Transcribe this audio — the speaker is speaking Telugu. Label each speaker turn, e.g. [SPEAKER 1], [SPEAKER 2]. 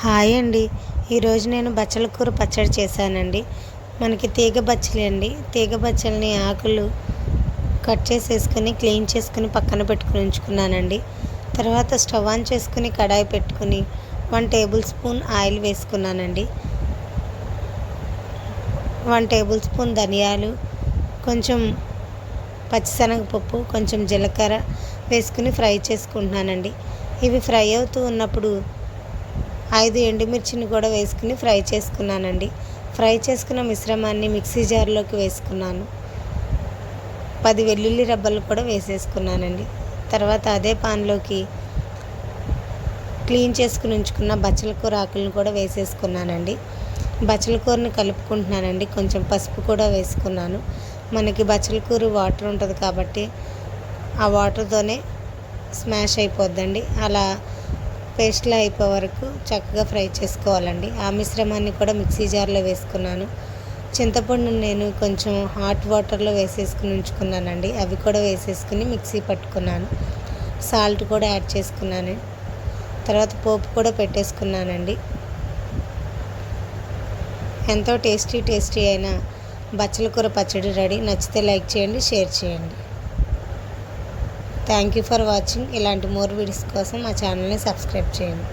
[SPEAKER 1] హాయ్ అండి. ఈరోజు నేను బచ్చల కూర పచ్చడి చేశానండి. మనకి తీగ బచ్చలి అండి. తీగ బచ్చల్ని ఆకులు కట్ చేసేసుకుని క్లీన్ చేసుకుని పక్కన పెట్టుకుని ఉంచుకున్నానండి. తర్వాత స్టవ్ ఆన్ చేసుకుని కడాయి పెట్టుకుని వన్ టేబుల్ స్పూన్ ఆయిల్ వేసుకున్నానండి. వన్ టేబుల్ స్పూన్ ధనియాలు కొంచెం పచ్చిశనగపప్పు కొంచెం జీలకర్ర వేసుకుని ఫ్రై చేసుకుంటున్నానండి. ఇవి ఫ్రై అవుతూ ఉన్నప్పుడు ఐదు ఎండుమిర్చిని కూడా వేసుకుని ఫ్రై చేసుకున్నానండి. ఫ్రై చేసుకున్న మిశ్రమాన్ని మిక్సీ జార్లోకి వేసుకున్నాను. పది వెల్లుల్లి రబ్బలు కూడా వేసేసుకున్నానండి. తర్వాత అదే పాన్లోకి క్లీన్ చేసుకుని ఉంచుకున్న బచ్చల కూర ఆకులను కూడా వేసేసుకున్నానండి. బచ్చల కూరని కలుపుకుంటున్నానండి. కొంచెం పసుపు కూడా వేసుకున్నాను. మనకి బచ్చల కూర వాటర్ ఉంటుంది కాబట్టి ఆ వాటర్తోనే స్మాష్ అయిపోద్దండి. అలా పేస్ట్లా అయిపోయే వరకు చక్కగా ఫ్రై చేసుకోవాలండి. ఆ మిశ్రమాన్ని కూడా మిక్సీ జార్లో వేసుకున్నాను. చింతపండు నేను కొంచెం హాట్ వాటర్లో వేసేసుకుని ఉంచుకున్నానండి. అవి కూడా వేసేసుకుని మిక్సీ పట్టుకున్నాను. సాల్ట్ కూడా యాడ్ చేసుకున్నాను. తర్వాత పోపు కూడా పెట్టేసుకున్నానండి. ఎంతో టేస్టీ టేస్టీ అయిన బచ్చల కూర పచ్చడి రెడీ. నచ్చితే లైక్ చేయండి షేర్ చేయండి. థ్యాంక్ యూ ఫర్ వాచింగ్ ఇలాంటి మోర్ వీడియోస్ కోసం మా ఛానల్ని సబ్స్క్రైబ్ చేయండి.